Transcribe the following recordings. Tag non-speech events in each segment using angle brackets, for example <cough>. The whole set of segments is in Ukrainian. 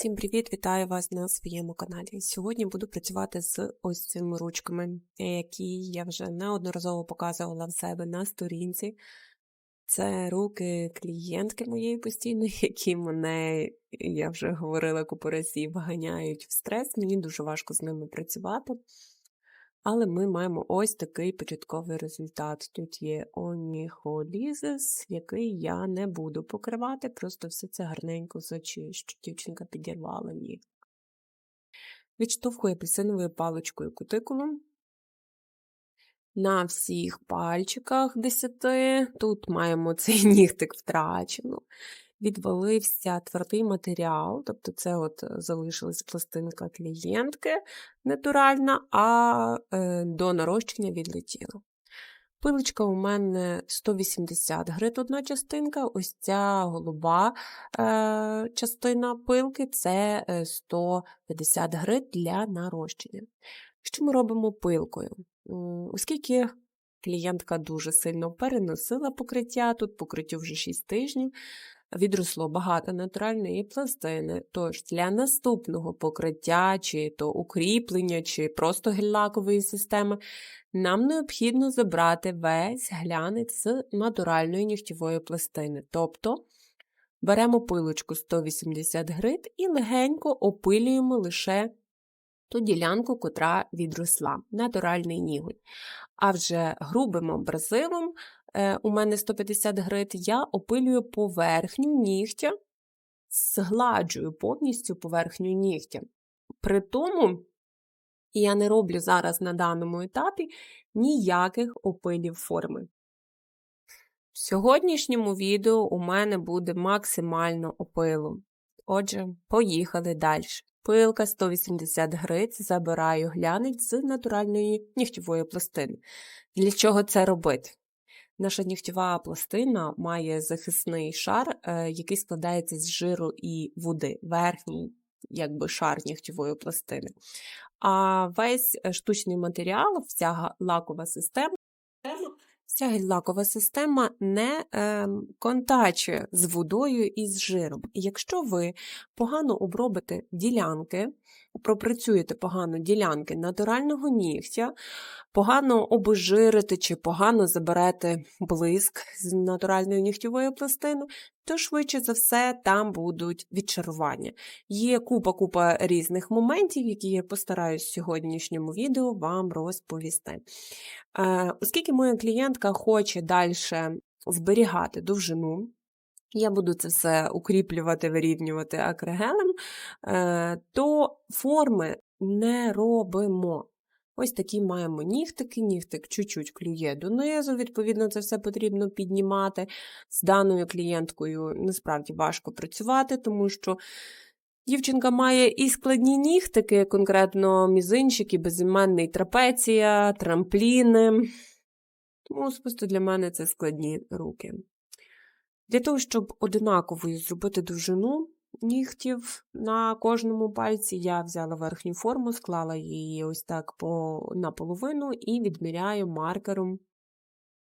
Всім привіт! Вітаю вас на своєму каналі. Сьогодні буду працювати з ось цими ручками, які я вже неодноразово показувала в себе на сторінці. Це руки клієнтки моєї постійної, <laughs> які мене, я вже говорила купу разів, ганяють в стрес. Мені дуже важко з ними працювати. Але ми маємо ось такий початковий результат. Тут є оніхолізис, який я не буду покривати, просто все це гарненько зачищу. Дівчинка підірвала їх. Відштовхую апельсиновою паличкою кутикулу. На всіх пальчиках 10. Тут маємо цей <laughs> нігтик втрачено відвалився твердий матеріал, тобто це от е, залишилась пластинка клієнтки натуральна, а е, до нарощення відлетіло. Пилочка у мене 180 грит одна частинка, ось ця голуба е, частина пилки це 150 е, грит для нарощення. Що ми робимо пилкою? Оскільки клієнтка дуже сильно переносила покриття, тут покриттю вже 6 тижнів, відросло багато натуральної пластини. Тож для наступного покриття, чи то укріплення, чи просто гель-лакової системи, нам необхідно забрати весь глянець з натуральної нігтєвої пластини. Тобто беремо пилочку 180 грит і легенько опилюємо лише ту ділянку, котра відросла, натуральний ніготь. А вже грубим абразивом у мене 150 грит, я опилюю поверхню нігтя, згладжую повністю поверхню нігтя. При тому я не роблю зараз на даному етапі ніяких опилів форми. В сьогоднішньому відео у мене буде максимально опилу. Отже, поїхали далі. Пилка 180 гриць, забираю глянець з натуральної нігтєвої пластини. Для чого це робити? Наша нігтєва пластина має захисний шар, е, який складається з жиру і води, верхній якби шар нігтєвої пластини. А весь е, штучний матеріал, вся лакова система. Ця гель-лакова система не е, контачує з водою і з жиром. Якщо ви погано обробите ділянки, пропрацюєте погано ділянки натурального нігтя, погано обожирите чи погано заберете блиск з натуральної нігтєвої пластини, то швидше за все там будуть відчарування. Є купа-купа різних моментів, які я постараюсь в сьогоднішньому відео вам розповісти. Е, оскільки моя клієнтка хоче далі зберігати довжину, я буду це все укріплювати, вирівнювати акригелем, е, то форми не робимо. Ось такі маємо нігтики, нігтик чуть-чуть клює донизу, відповідно, це все потрібно піднімати. З даною клієнткою насправді важко працювати, тому що дівчинка має і складні нігтики, конкретно мізинчики, безіменний трапеція, трампліни. Тому особисто для мене це складні руки. Для того, щоб одинаковою зробити довжину нігтів на кожному пальці, я взяла верхню форму, склала її ось так по, наполовину і відміряю маркером,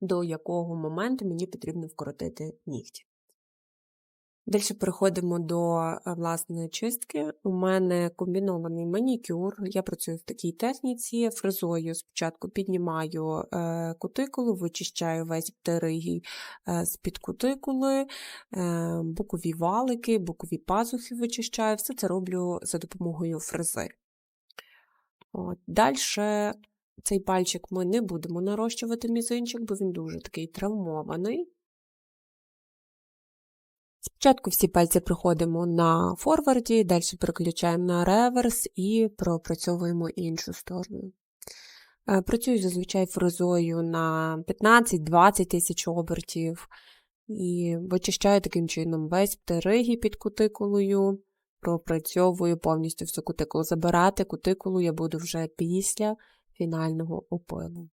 до якого моменту мені потрібно вкоротити нігті. Далі переходимо до е, власної чистки. У мене комбінований манікюр. Я працюю в такій техніці, фрезою спочатку піднімаю е, кутикулу, вичищаю весь птеригій е, з-під кутикули, бокові валики, бокові пазухи вичищаю. Все це роблю за допомогою фрези. От. Далі цей пальчик ми не будемо нарощувати мізинчик, бо він дуже такий травмований. Спочатку всі пальці приходимо на форварді, далі переключаємо на реверс і пропрацьовуємо іншу сторону. Е, працюю зазвичай фрезою на 15-20 тисяч обертів і вичищаю таким чином весь птеригій під кутикулою, пропрацьовую повністю всю кутикулу. Забирати кутикулу я буду вже після фінального опилу.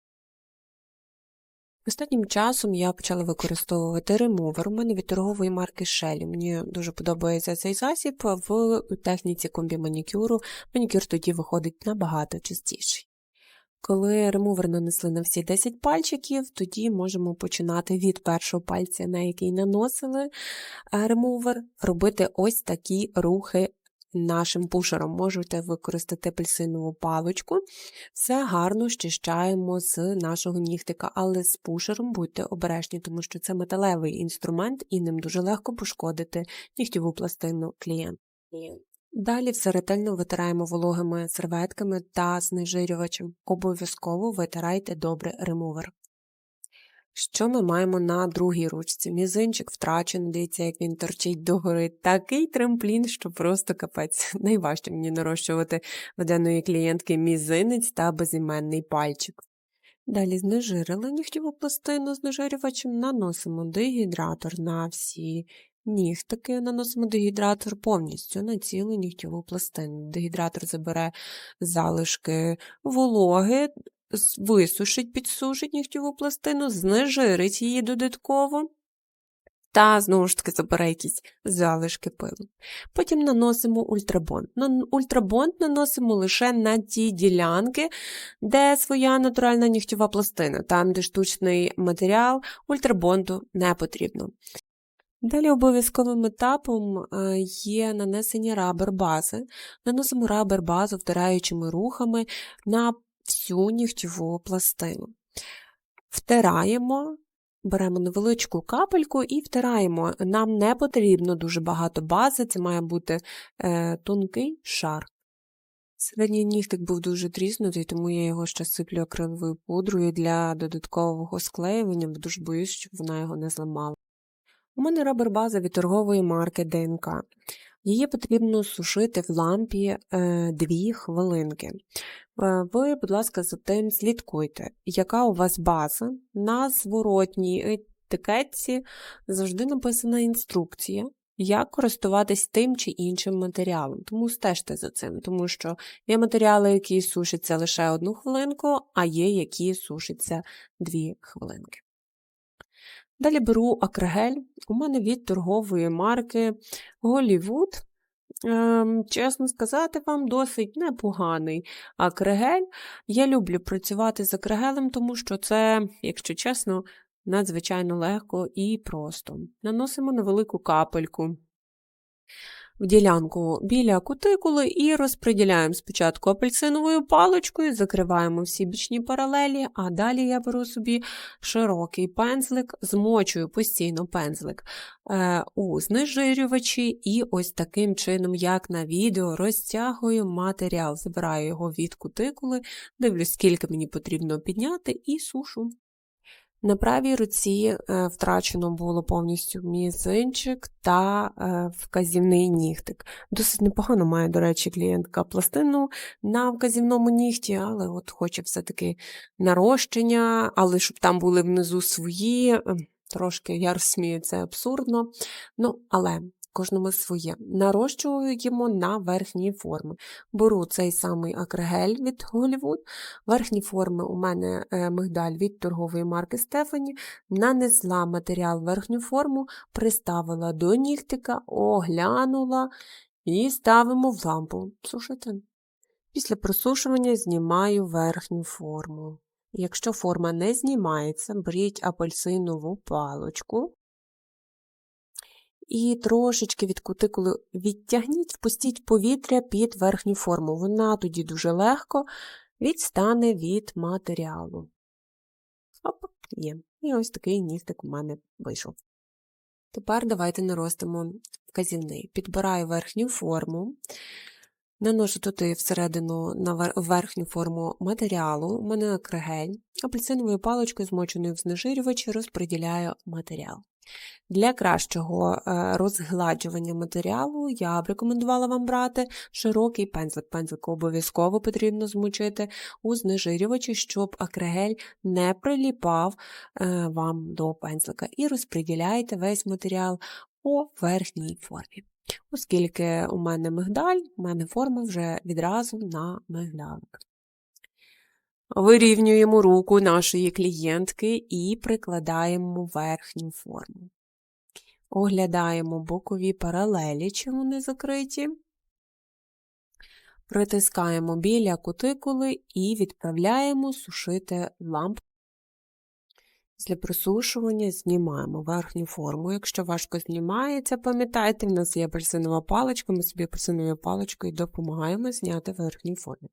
Останнім часом я почала використовувати ремувер. У мене від торгової марки Shelly. Мені дуже подобається цей засіб в техніці комбі-манікюру. Манікюр тоді виходить набагато частіший. Коли ремувер нанесли на всі 10 пальчиків, тоді можемо починати від першого пальця, на який наносили ремувер, робити ось такі рухи нашим пушером. Можете використати апельсинову паличку. Все гарно щищаємо з нашого нігтика, але з пушером будьте обережні, тому що це металевий інструмент і ним дуже легко пошкодити нігтєву пластину клієнта. Далі все ретельно витираємо вологими серветками та знежирювачем. Обов'язково витирайте добре ремувер. Що ми маємо на другій ручці? Мізинчик втрачений, дивіться, як він торчить догори. Такий тремплін, що просто капець. <laughs> Найважче мені нарощувати в клієнтки мізинець та безіменний пальчик. Далі знежирили нігтєву пластину знежирювачем, наносимо дегідратор на всі нігтики, наносимо дегідратор повністю на цілу нігтєву пластину. Дегідратор забере залишки вологи, з- висушить, підсушить нігтєву пластину, знежирить її додатково. Та, знову ж таки, забере якісь залишки пилу. Потім наносимо ультрабонд. Ультрабонд наносимо лише на ті ділянки, де своя натуральна нігтєва пластина, там, де штучний матеріал, ультрабонду не потрібно. Далі обов'язковим етапом е, є нанесення рабер-бази. Наносимо рабер-базу втираючими рухами на всю нігтєву пластину. Втираємо, беремо невеличку капельку і втираємо. Нам не потрібно дуже багато бази, це має бути е, тонкий шар. Середній нігтик був дуже тріснутий, тому я його ще сиплю акриловою пудрою для додаткового склеювання, бо дуже боюсь, щоб вона його не зламала. У мене рабер-база від торгової марки ДНК. Її потрібно сушити в лампі е, 2 хвилинки. Е, Ви, будь ласка, за тим слідкуйте, яка у вас база. На зворотній етикетці завжди написана інструкція, як користуватись тим чи іншим матеріалом. Тому стежте за цим, тому що є матеріали, які сушаться лише одну хвилинку, а є, які сушаться 2 хвилинки. Далі беру акрагель. У мене від торгової марки Голівуд. Ем, чесно сказати, вам досить непоганий акригель. Я люблю працювати з акрегелем, тому що це, якщо чесно, надзвичайно легко і просто. Наносимо невелику капельку в ділянку біля кутикули і розподіляємо спочатку апельсиновою паличкою, закриваємо всі бічні паралелі, а далі я беру собі широкий пензлик, змочую постійно пензлик е, у знежирювачі, і ось таким чином, як на відео, розтягую матеріал, забираю його від кутикули, дивлюсь, скільки мені потрібно підняти, і сушу. На правій руці е, втрачено було повністю мізинчик та е, вказівний нігтик. Досить непогано має, до речі, клієнтка пластину на вказівному нігті, але от хоче все-таки нарощення, але щоб там були внизу свої, е, трошки я розумію, це абсурдно. Ну, але кожному своє. Нарощуємо на верхні форми. Беру цей самий акригель від Голівуд. Верхні форми у мене е, мигдаль від торгової марки Стефані. Нанесла матеріал верхню форму, приставила до нігтика, оглянула і ставимо в лампу. Сушити. Після просушування знімаю верхню форму. Якщо форма не знімається, беріть апельсинову палочку і трошечки від кутикули відтягніть, впустіть повітря під верхню форму. Вона тоді дуже легко відстане від матеріалу. Оп, є. І ось такий нігтик у мене вийшов. Тепер давайте наростимо вказівний. Підбираю верхню форму, наношу туди всередину на верхню форму матеріалу, у мене акригель, апельсиновою паличкою, змоченою в знежирювачі, розподіляю матеріал. Для кращого е, розгладжування матеріалу я б рекомендувала вам брати широкий пензлик. Пензлик обов'язково потрібно змочити у знежирювачі, щоб акригель не приліпав е, вам до пензлика. І розподіляйте весь матеріал по верхній формі. Оскільки у мене мигдаль, у мене форма вже відразу на мигдалик. Вирівнюємо руку нашої клієнтки і прикладаємо верхню форму. Оглядаємо бокові паралелі, чи вони закриті. Притискаємо біля кутикули і відправляємо сушити лампу. Після просушування знімаємо верхню форму. Якщо важко знімається, пам'ятайте, в нас є апельсинова паличка, ми собі апельсиновою паличкою допомагаємо зняти верхню форму.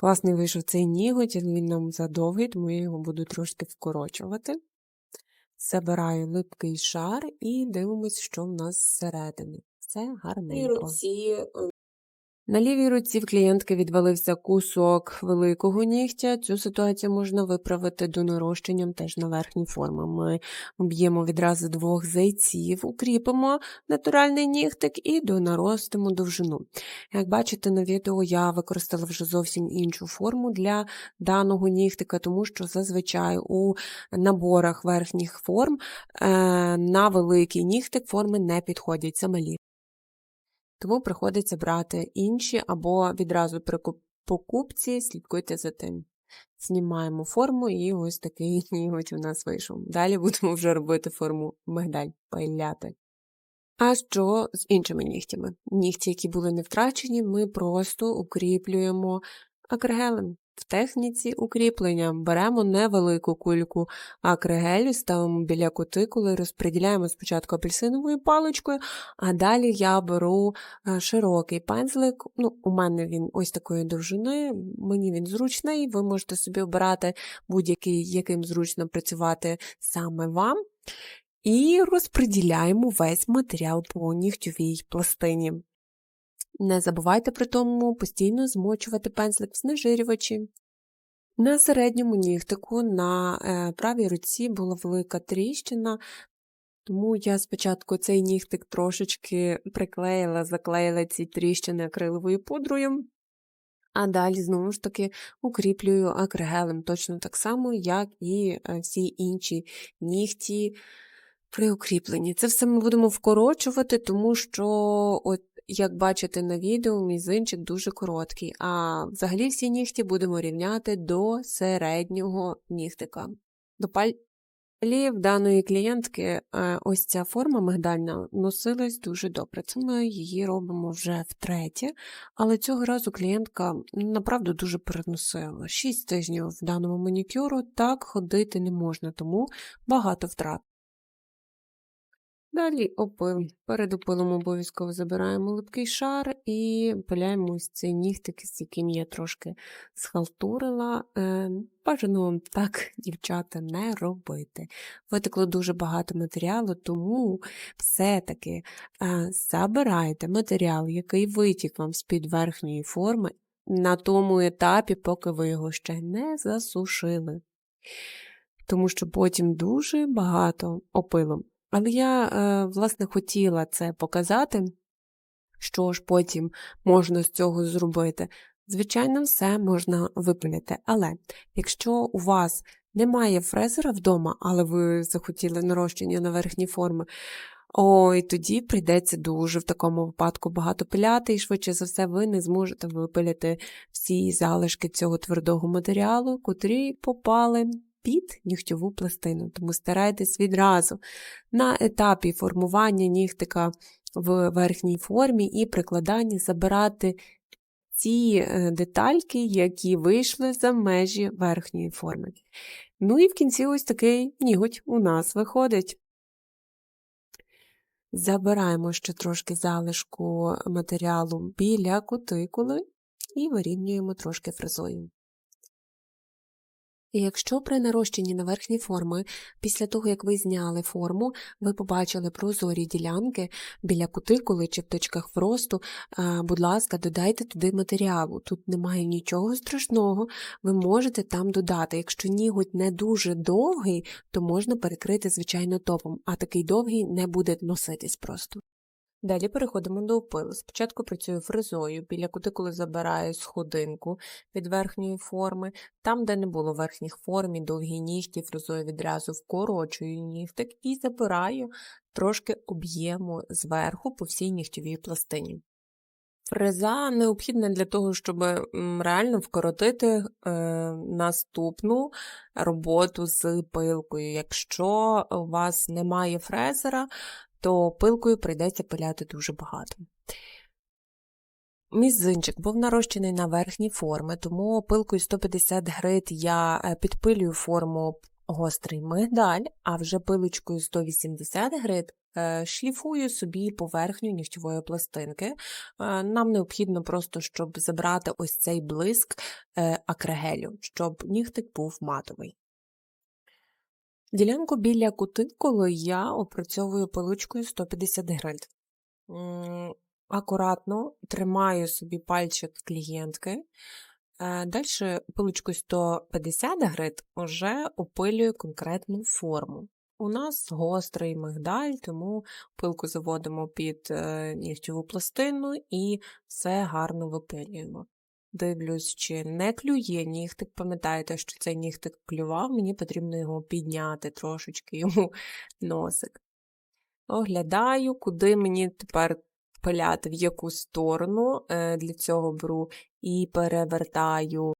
Класний вийшов цей ніготь, він нам задовгий, тому я його буду трошки вкорочувати. Забираю липкий шар і дивимось, що в нас зсередини. Це гарненько. На лівій руці в клієнтки відвалився кусок великого нігтя. Цю ситуацію можна виправити до нарощенням теж на верхній формі. Ми об'ємо відразу двох зайців, укріпимо натуральний нігтик і донаростимо довжину. Як бачите на відео, я використала вже зовсім іншу форму для даного нігтика, тому що зазвичай у наборах верхніх форм е, на великий нігтик форми не підходять, це малі. Тому приходиться брати інші або відразу при покупці слідкуйте за тим. Знімаємо форму і ось такий <laughs> ніготь у нас вийшов. Далі будемо вже робити форму мигдаль, пиляти. А що з іншими нігтями? Нігті, які були не втрачені, ми просто укріплюємо акригелем. В техніці укріплення беремо невелику кульку акригелю, ставимо біля кутикули, розподіляємо спочатку апельсиновою паличкою, а далі я беру е, широкий пензлик. Ну, У мене він ось такої довжини, мені він зручний, ви можете собі обирати будь-який, яким зручно працювати саме вам. І розподіляємо весь матеріал по нігтьовій пластині. Не забувайте при тому постійно змочувати пензлик в знежирювачі. На середньому нігтику на е, правій руці була велика тріщина, тому я спочатку цей нігтик трошечки приклеїла, заклеїла ці тріщини акриловою пудрою, а далі, знову ж таки, укріплюю акригелем точно так само, як і е, всі інші нігті при укріпленні. Це все ми будемо вкорочувати, тому що от як бачите на відео, мізинчик дуже короткий, а взагалі всі нігті будемо рівняти до середнього нігтика. До палів даної клієнтки е, ось ця форма мигдальна носилась дуже добре. Це ми її робимо вже втретє, але цього разу клієнтка направду дуже переносила. Шість тижнів в даному манікюру так ходити не можна, тому багато втрат. Далі опил. Перед опилом обов'язково забираємо липкий шар і пиляємо ось цей нігтик, з яким я трошки схалтурила. Е, бажано так, <laughs> дівчата, не робити. Витекло дуже багато матеріалу, тому все-таки е, забирайте матеріал, який витік вам з-під верхньої форми, на тому етапі, поки ви його ще не засушили. Тому що потім дуже багато опилом. Але я, е, власне, хотіла це показати, що ж потім можна з цього зробити. Звичайно, все можна випиляти. Але якщо у вас немає фрезера вдома, але ви захотіли нарощення на верхні форми, ой, тоді прийдеться дуже в такому випадку багато пиляти, і швидше за все, ви не зможете випиляти всі залишки цього твердого матеріалу, котрі попали під нігтьову пластину. Тому старайтесь відразу на етапі формування нігтика в верхній формі і прикладання забирати ті е, детальки, які вийшли за межі верхньої форми. Ну і в кінці ось такий ніготь у нас виходить. Забираємо ще трошки залишку матеріалу біля кутикули і вирівнюємо трошки фрезою. І якщо при нарощенні на верхні форми, після того, як ви зняли форму, ви побачили прозорі ділянки біля кутикули чи в точках вросту, будь ласка, додайте туди матеріалу. Тут немає нічого страшного, ви можете там додати. Якщо ніготь не дуже довгий, то можна перекрити, звичайно, топом, а такий довгий не буде носитись просто. Далі переходимо до опилу. Спочатку працюю фрезою, біля кутикули забираю сходинку від верхньої форми, там, де не було верхніх форм і довгі нігті, фрезою відразу вкорочую нігтик і забираю трошки об'єму зверху по всій нігтьовій пластині. Фреза необхідна для того, щоб реально вкоротити е, наступну роботу з пилкою. Якщо у вас немає фрезера, то пилкою прийдеться пиляти дуже багато. Мізинчик був нарощений на верхні форми, тому пилкою 150 грит я е, підпилюю форму гострий мигдаль, а вже пилочкою 180 грит е, шліфую собі поверхню нігтєвої пластинки. Е, Нам необхідно просто, щоб забрати ось цей блиск акригелю, щоб нігтик був матовий. Ділянку біля кутикули я опрацьовую пилочкою 150 грит. Акуратно тримаю собі пальчик клієнтки. Далі пилочкою 150 грит вже опилюю конкретну форму. У нас гострий мигдаль, тому пилку заводимо під е, нігтєву пластину і все гарно випилюємо. Дивлюсь, чи не клює нігтик. Пам'ятаєте, що цей нігтик клював, мені потрібно його підняти трошечки <laughs> йому носик. Оглядаю, куди мені тепер пиляти, в яку сторону. Е, Для цього беру і перевертаю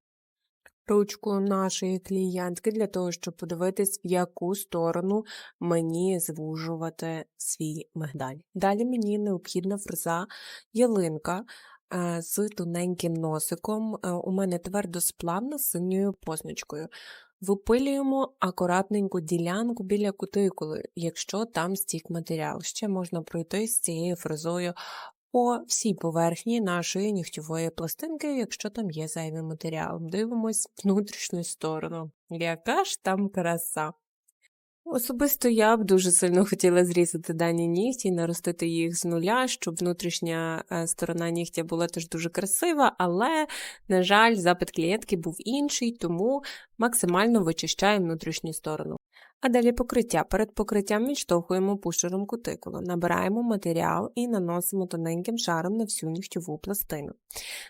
ручку нашої клієнтки для того, щоб подивитись, в яку сторону мені звужувати свій мигдаль. Далі мені необхідна фреза ялинка з тоненьким носиком. Е, У мене твердосплавна з синьою позначкою. Випилюємо акуратненьку ділянку біля кутикули, якщо там стік матеріал. Ще можна пройти з цією фрезою по всій поверхні нашої нігтєвої пластинки, якщо там є зайвий матеріал. Дивимось внутрішню сторону. Яка ж там краса! Особисто я б дуже сильно хотіла зрізати дані нігті і наростити їх з нуля, щоб внутрішня е, сторона нігтя була теж дуже красива, але, на жаль, запит клієнтки був інший, тому максимально вичищаю внутрішню сторону. А далі покриття. Перед покриттям відштовхуємо пушером кутикулу, набираємо матеріал і наносимо тоненьким шаром на всю нігтєву пластину.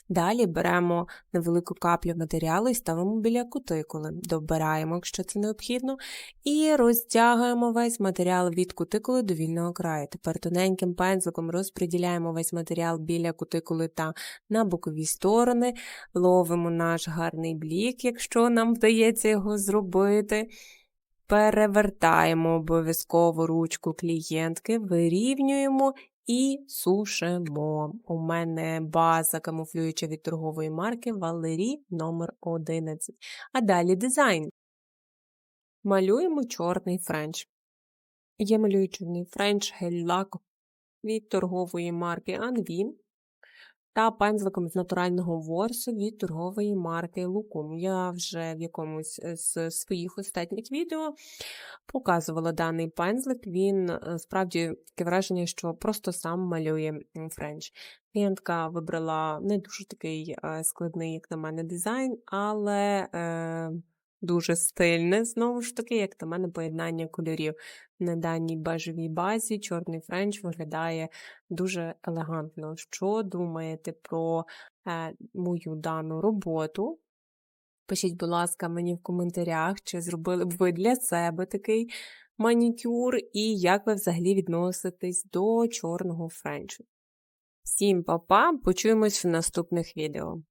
Далі беремо невелику каплю матеріалу і ставимо біля кутикули, добираємо, якщо це необхідно, і розтягуємо весь матеріал від кутикули до вільного краю. Тепер тоненьким пензликом розподіляємо весь матеріал біля кутикули та на бокові сторони, ловимо наш гарний блік, якщо нам вдається його зробити. Перевертаємо обов'язково ручку клієнтки, вирівнюємо і сушимо. У мене база камуфлююча від торгової марки Валері номер 11 А далі дизайн. Малюємо чорний френч. Я малюю чорний френч гель-лак від торгової марки Анвін та пензликом з натурального ворсу від торгової марки Лукум. Я вже в якомусь з своїх останніх відео показувала даний пензлик. Він е, справді таке враження, що просто сам малює френч. Клієнтка вибрала не дуже такий е, складний, як на мене, дизайн, але. Е, Дуже стильне, знову ж таки, як на мене, поєднання кольорів. На даній бежевій базі чорний френч виглядає дуже елегантно. Що думаєте про е, мою дану роботу? Пишіть, будь ласка, мені в коментарях, чи зробили б ви для себе такий манікюр, і як ви взагалі відноситесь до чорного френчу. Всім па-па, почуємось в наступних відео.